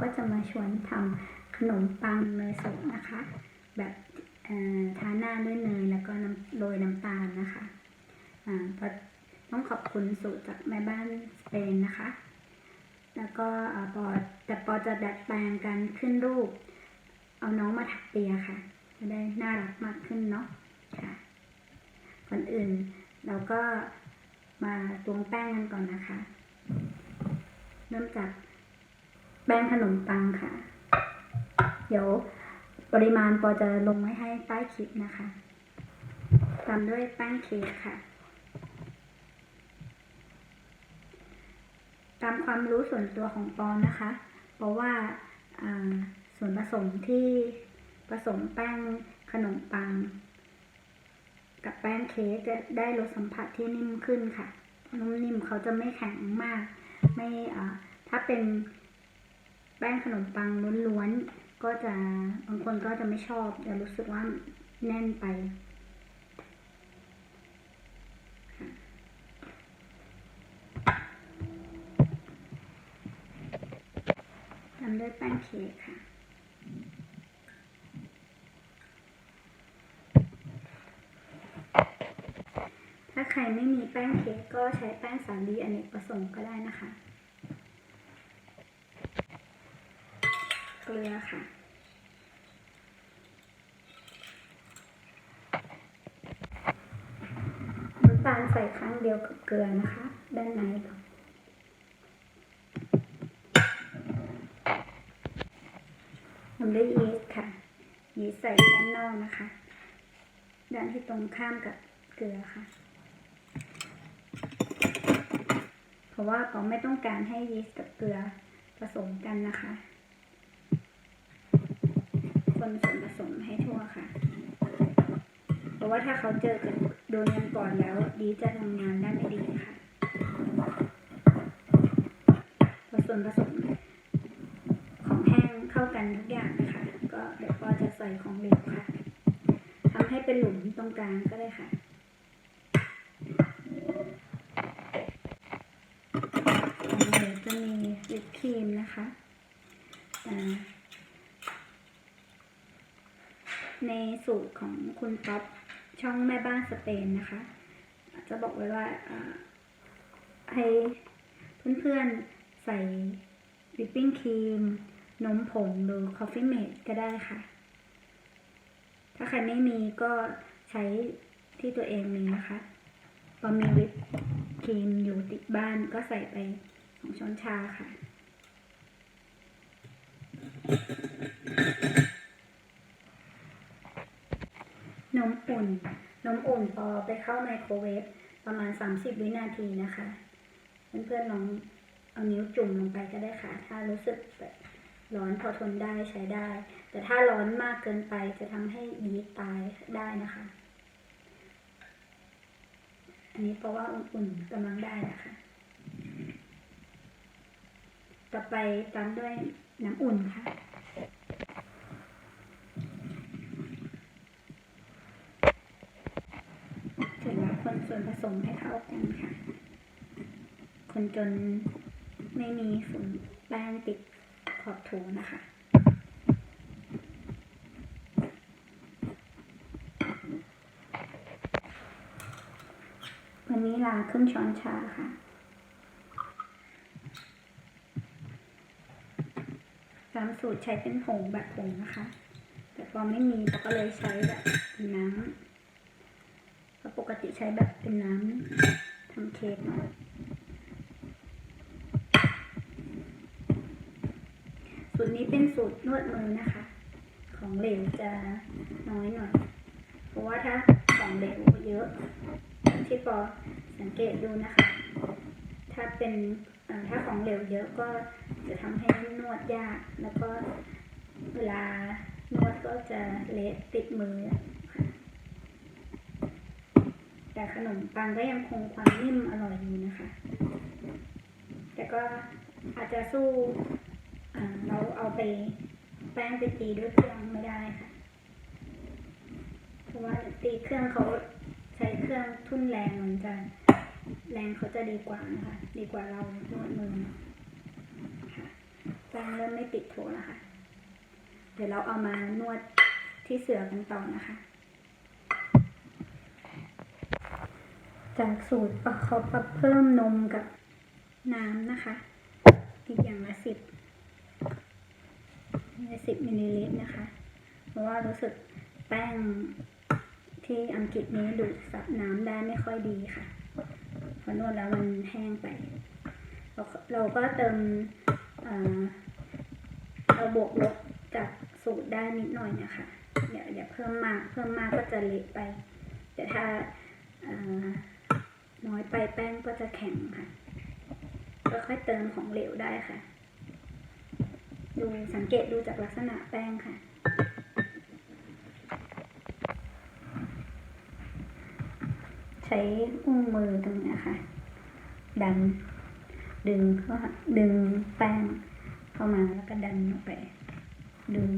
ก็จะมาชวนทำขนมปังเนยสดนะคะ แบบทาหน้าด้วยเนยแล้วก็โรยน้ำตาลนะคะอ่าปอต้องขอบคุณสูตรจากแม่บ้านสเปนนะคะ แล้วก็ปอแต่ปอจะดัดแปลงการขึ้นรูป เอาน้องมาถักเปียค่ะ จะได้น่ารักมากขึ้นเนาะค่ะก่อนอื่นเราก็มาตวงแป้งกันก่อนนะคะ เริ่มจาก ป้งขนมปังค่ะ เดี๋ยวปริมาณปอจะลงไว้ให้ใต้คลิปนะคะตามด้วยแป้งเค้กค่ะ ตามความรู้ส่วนตัวของปอนะคะ เพราะว่าส่วนผสมที่ผสมแป้งขนมปัง กับแป้งเค้กจะได้รสสัมผัสที่นิ่มขึ้นค่ะนุ่มนิ่มเขาจะไม่แข็งมาก ไม่ถ้าเป็น แป้งขนมปังล้วนๆ ก็จะบางคนก็จะไม่ชอบจะรู้สึกว่าแน่นไป ทำด้วยแป้งเค้กค่ะถ้าใครไม่มีแป้งเค้กก็ใช้แป้งสาลีอเนกประสงค์ก็ได้นะคะ กลือค่ะน้ำตาลใส่ครั้งเดียวกับเกลือนะคะ ด้านในก่อนทำด้วยยีสต์ค่ะ ยีสต์ใส่ด้านนอกนะคะ ด้านที่ตรงข้ามกับเกลือค่ะ เพราะว่าปอไม่ต้องการให้ยีสต์กับเกลือผสมกันนะคะ คนส่วนผสมให้ทั่วค่ะ เพราะว่าถ้าเขาเจอกันโดนกันก่อนแล้ว ดีจะทำงานได้ไม่ดีค่ะพอส่วนผสมของแห้งเข้ากันทุกอย่างนะคะ ก็เดี๋ยวก็จะใส่ของเหลวค่ะทำให้เป็นหลุมตรงกลางก็ได้ค่ะของเหลวจะมีวิปครีมนะคะอ่า ในสูตรของคุณป๊อปช่องแม่บ้านสเปนนะคะ จะบอกไว้ว่าให้เพื่อนๆใส่วิปปิ้งครีม นมผงหรือคอฟฟี่เมดก็ได้ค่ะ ถ้าใครไม่มีก็ใช้ที่ตัวเองมีนะคะ พอมีวิปครีมอยู่ติดบ้านก็ใส่ไปสองช้อนชาค่ะ นมอุ่น นมอุ่นพอไปเข้าไมโครเวฟประมาณ 30 วินาทีนะคะ เพื่อนๆลองเอานิ้วจุ่มลงไปก็ได้ค่ะ ถ้ารู้สึกแบบร้อนพอทนได้ใช้ได้ แต่ถ้าร้อนมากเกินไปจะทำให้ยีสต์ตายได้นะคะ อันนี้เพราะว่าอุ่นๆกำลังได้นะคะ ต่อไปตามด้วยน้ำอุ่นค่ะ เสร็จแล้วคน ส่วนผสมให้เข้ากันค่ะ คนจนไม่มีฝุ่นแป้งติดขอบถูนะคะ วันนี้ลาครึ่งช้อนชาค่ะตามสูตรใช้เป็นผงแบบผงนะคะ แต่พอไม่มีเราก็เลยใช้แบบน้ำ ปกติใช้แบบเป็นน้ำทำเค้กเนาสูตรนี้เป็นสูตรนวดมือนะคะ ของเหลวจะน้อยหน่อย เพราะว่าถ้าของเหลวเยอะ ที่ปอสังเกตดูนะคะ ถ้าเป็นถ้าของเหลวเยอะก็จะทำให้นวดยาก แล้วก็เวลานวดก็จะเละติดมือ แต่ขนมปังก็ยังคงความนิ่มอร่อยอยู่นะคะ แต่ก็อาจจะสู้เราเอาไปแป้งไปตีด้วยเครื่องไม่ได้ค่ะ เพราะว่าตีเครื่องเขาใช้เครื่องทุ่นแรงมันจะแรงเขาจะดีกว่านะคะ ดีกว่าเรานวดมือค่ะตป้งเริ่มไม่ติดโถนะคะ เดี๋ยวเราเอามานวดที่เสือกันต่อนะคะ จากสูตรเขาปรับเพิ่มนมกับน้ำนะคะ อีกอย่างละสิบละสิบมิลลิลิตรนะคะ เพราะว่ารู้สึกแป้งที่อังกฤษนี้ดูดซับน้ำได้ไม่ค่อยดีค่ะพอนวดแล้วมันแห้งไป เราเราก็เติมเราบวกลบจากสูตรได้นิดหน่อยนะคะอย่าอย่าเพิ่มมาก เพิ่มมากก็จะเละไป แต่ถ้า น้อยไปแป้งก็จะแข็งค่ะก็ค่อยเติมของเหลวได้ค่ะ ดูสังเกตดูจากลักษณะแป้งค่ะใช้อุ้งมือตรงนี้ค่ะ ดัน ดึงเข้าดึงแป้งเข้ามาแล้วก็ดันออกไป ดึง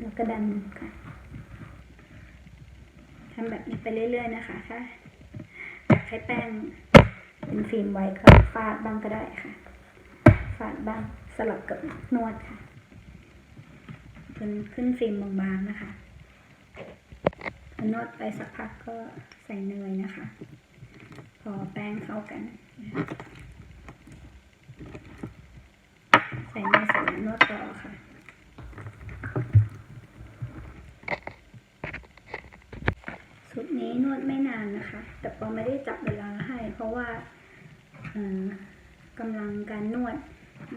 แล้วก็ดันค่ะทำแบบนี้ไปเรื่อยๆนะคะ ถ้า ให้แป้งเป็นฟิล์มไว้ก็ฟาดบ้างก็ได้ค่ะ ฟาดบ้างสลับกับนวดค่ะจนขึ้นฟิล์มบางๆนะคะพอนวดไปสักพักก็ใส่เนยนะคะ พอแป้งเข้ากัน ใส่เนยเสร็จนวดต่อค่ะ สูตรนี้นวด ไม่นานนะคะ แต่ปอไม่ได้จับเวลาให้ เพราะว่ากำลังการนวด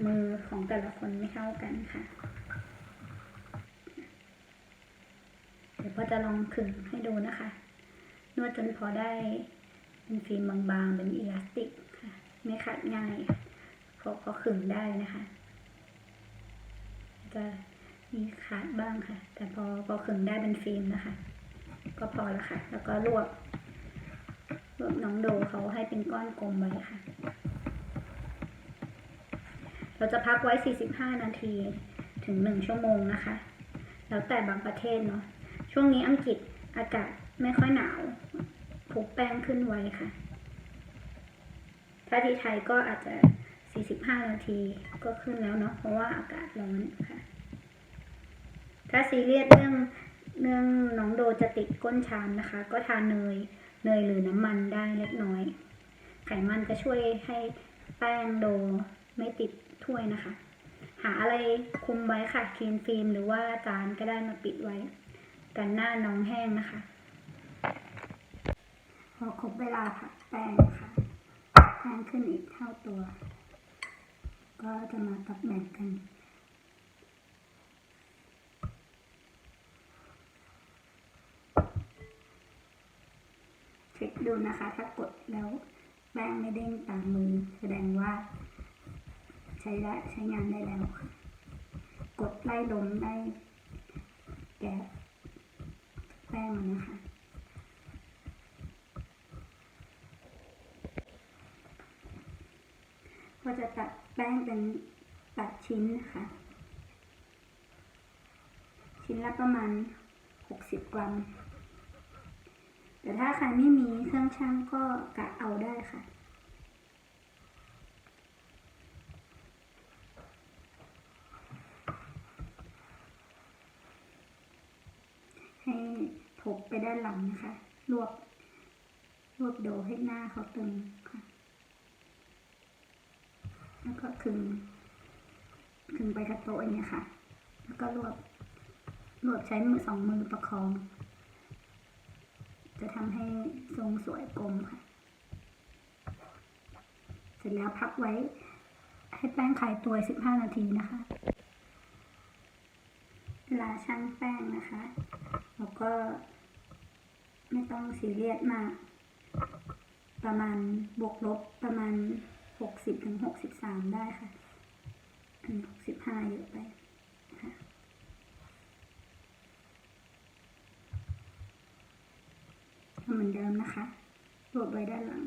มือของแต่ละคนไม่เท่ากันค่ะ เดี๋ยวพอจะลองขึงให้ดูนะคะ นวดจนพอได้เป็นฟิล์มบางๆ เป็นอิลาสติกค่ะ ไม่ขาดง่ายพอพอขึงได้นะคะ จะมีขาดบ้างค่ะ แต่พอพอขึงได้เป็นฟิล์มนะคะ ก็พอแล้วค่ะ แล้วก็รวบรวบน้องโดเขาให้เป็นก้อนกลมไว้ค่ะ เราจะพักไว้ 45 นาทีถึง 1 ชั่วโมงนะคะ แล้วแต่บางประเทศเนาะ ช่วงนี้อังกฤษอากาศไม่ค่อยหนาวพุกแป้งขึ้นไว้ค่ะ ถ้าที่ไทยก็อาจจะ 45 นาทีก็ขึ้นแล้วเนาะ เพราะว่าอากาศร้อนค่ะ ถ้าซีเรียสเรื่อง จะติดก้นชามนะคะ ก็ทานเนยเนยหรือน้ำมันได้เล็กน้อย ไขมันจะช่วยให้แป้งโดไม่ติดถ้วยนะคะ หาอะไรคุมไว้ค่ะคลีนฟิล์มหรือว่าจานก็ได้มาปิดไว้ กันหน้าน้องแห้งนะคะพอครบเวลาผัดแป้งนะคะแป้งขึ้นอีกเท่าตัว ก็จะมาตักแบ่งกัน เช็ค ดูนะคะ ถ้ากดแล้วแป้งไม่เด้งตามมือ แสดงว่า ใช้ได้ใช้งานได้แล้ว กดไล่ลมได้แกะแป้งมันนะคะก็จะตัดแป้งเป็นตัดชิ้นนะคะ ชิ้นละประมาณ 60 กรัม แต่ถ้าใครไม่มีเครื่องช่างก็กะเอาได้ค่ะให้ถกไปด้านหลังนะคะ รวบ รวบโดให้หน้าเขาตึงค่ะ แล้วก็ขึงขึงไปกับโต๊ะอย่างเงี้ยค่ะ แล้วก็รวบ รวบใช้มือสองมือประคอง จะทำให้ทรงสวยกลมค่ะ เสร็จแล้วพักไว้ ให้แป้งคลายตัว 15 นาทีนะคะ เวลาชั่งแป้งนะคะแล้วก็ไม่ต้องซีเรียสมาก ประมาณบวกลบประมาณ 60ถึง63 ได้ค่ะ 65 เยอะไปค่ะ ทำ เหมือนเดิมนะคะ รวบไว้ด้านหลัง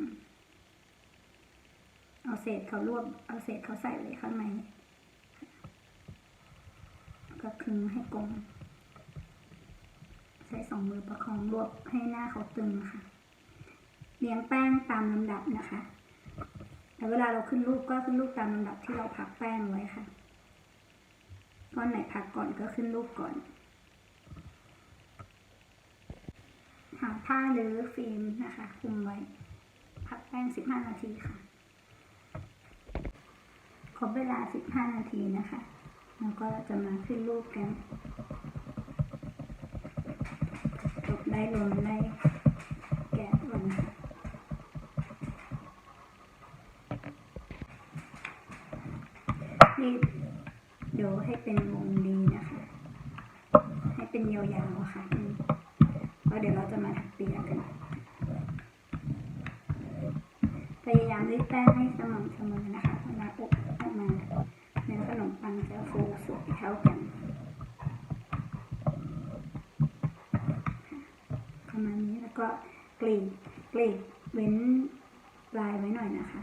เอาเศษเขารวบ เอาเศษเขาใส่ไว้ข้างในก็คึงให้กลม ใช้สองมือประคองรวบให้หน้าเขาตึงค่ะ เลี้ยงแป้งตามลำดับนะคะ แต่เวลาเราขึ้นรูปก็ขึ้นรูปตามลำดับที่เราพักแป้งไว้ค่ะ ก้อนไหนพักก่อนก็ขึ้นรูปก่อน หาผ้าหรือฟิล์มนะคะคลุมไว้ พักแป้ง 15 นาทีค่ะ ครบเวลา 15 นาทีนะคะแล้วก็จะมาขึ้นรูปกันตบได้ลงได้แกะก่อนนะคะนี่เดี๋ยวให้เป็นวงดีนะคะ ให้เป็นยาวๆค่ะอืมเพราะเดี๋ยวเราจะมาถักเปียกัน พยายามรีดแป้งให้สม่ำเสมอนะคะเวลาอบออกมาเนื้อขนมปังจะฟูสวยเท่ากันประมาณนี้แล้วก็กรีดกรีดเว้นลายไว้หน่อยนะคะ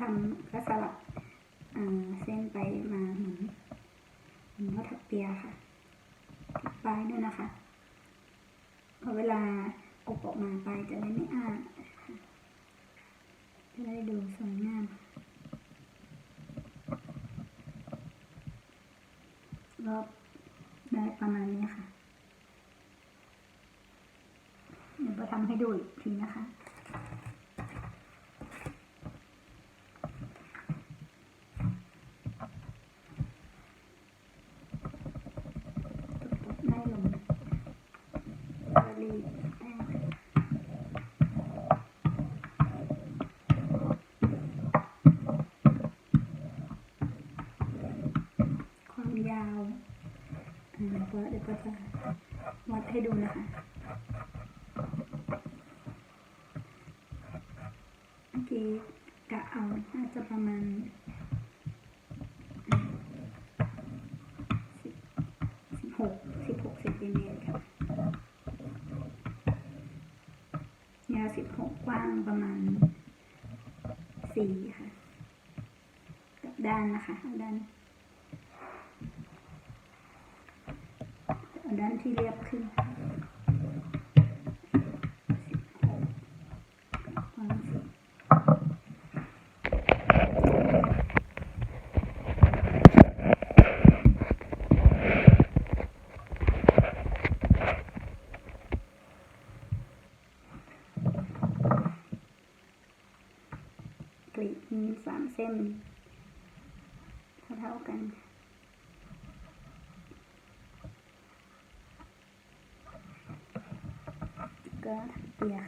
ทำก็สลับเส้นไปมาเหมือนเหมือนว่าถักเปียค่ะติดปลายด้วยนะคะพอเวลาอบออกมาไปจะได้ไม่อ้าจะได้ดูสวยงามรอบได้ประมาณนี้ค่ะเดี๋ยวเราทำให้ดูอีกทีนะคะ ได้ลงกะลีแป้งความยาวอ่าก็เดี๋ยวก็จะวัด ให้ดูนะคะเมื่อกี้กะเอาน่าจะประมาณสิบหกสิบหกเซนติเมตรค่ะยาวสิบหกกว้างประมาณสี่ค่ะกับด้านนะคะด้านด้านที่เรียบขึ้นสิบหกกว้างสี่ กรีดมีสามเส้น เท่าๆกัน ก็ถักเปีย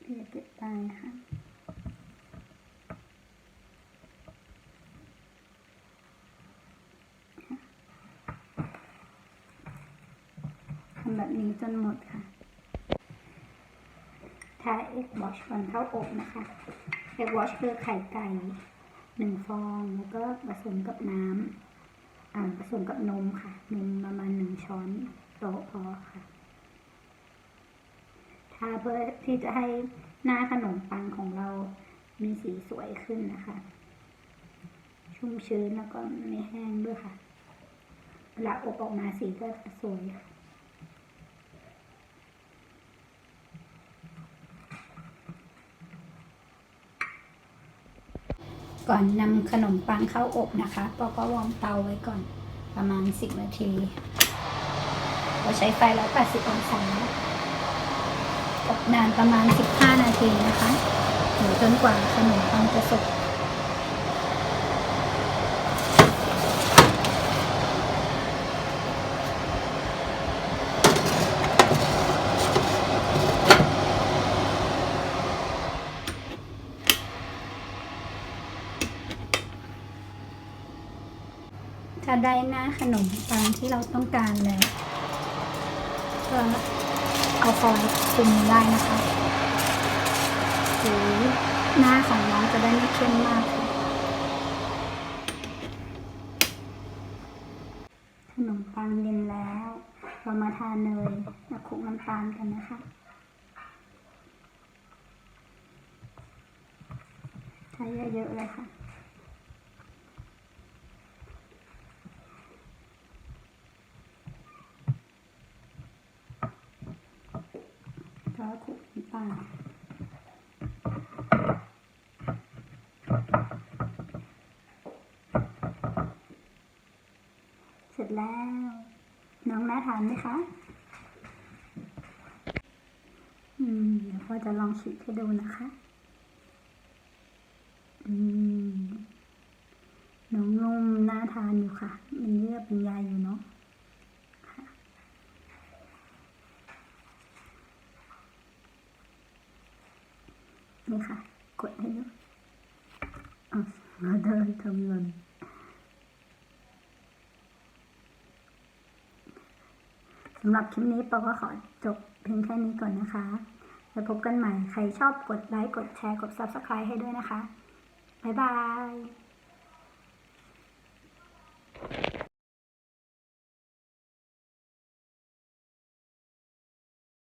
เปียเก็บไปค่ะทำแบบนี้จนหมดค่ะทาเอ็กวอชก่อนเข้าอบนะคะ เอ็กวอชคือไข่ไก่ หนึ่งฟองแล้วก็ผสมกับน้ำผสมกับนมค่ะ นมประมาณหนึ่งช้อนโต๊ะพอค่ะทาเพื่อที่จะให้หน้าขนมปังของเรามีสีสวยขึ้นนะคะ ชุ่มชื้นแล้วก็ไม่แห้งด้วยค่ะเวลาอบออกมาสีก็จะสวยค่ะ ก่อนนำขนมปังเข้าอบนะคะปอก็วอร์มเตาไว้ก่อนประมาณ 10 นาทีเราใช้ไฟ 180 องศาอบนานประมาณ 15 นาทีนะคะหรือจนกว่าขนมปังจะสุก ได้หน้าขนมปังที่เราต้องการแล้วก็เอาฟอยล์คุมได้นะคะหรือหน้าของน้องจะได้ไม่เข้มมากค่ะนมปังเย็นแล้ว เรามาทานเนยและคลุกน้ำตาลกันนะคะใช้เยอะๆเลยค่ะ แล้วคลุกน้ำตาลเสร็จแล้ว น้องน่าทานไหมคะ อืมเดี๋ยวพ่อจะลองฉีกให้ดูนะคะ อืมน้องนุ่มน่าทานอยู่ค่ะ มันเยือกเป็นใยอยู่เนาะค่ะ นี่ค่ะ กดให้ดูอ๋อเราเดินทำเงินสำหรับคลิปนี้ปอก็ขอจบเพียงแค่นี้ก่อนนะคะ แล้วพบกันใหม่ ใครชอบกดไลค์ กดแชร์ กด Subscribe ให้ด้วยนะคะ บ๊ายบาย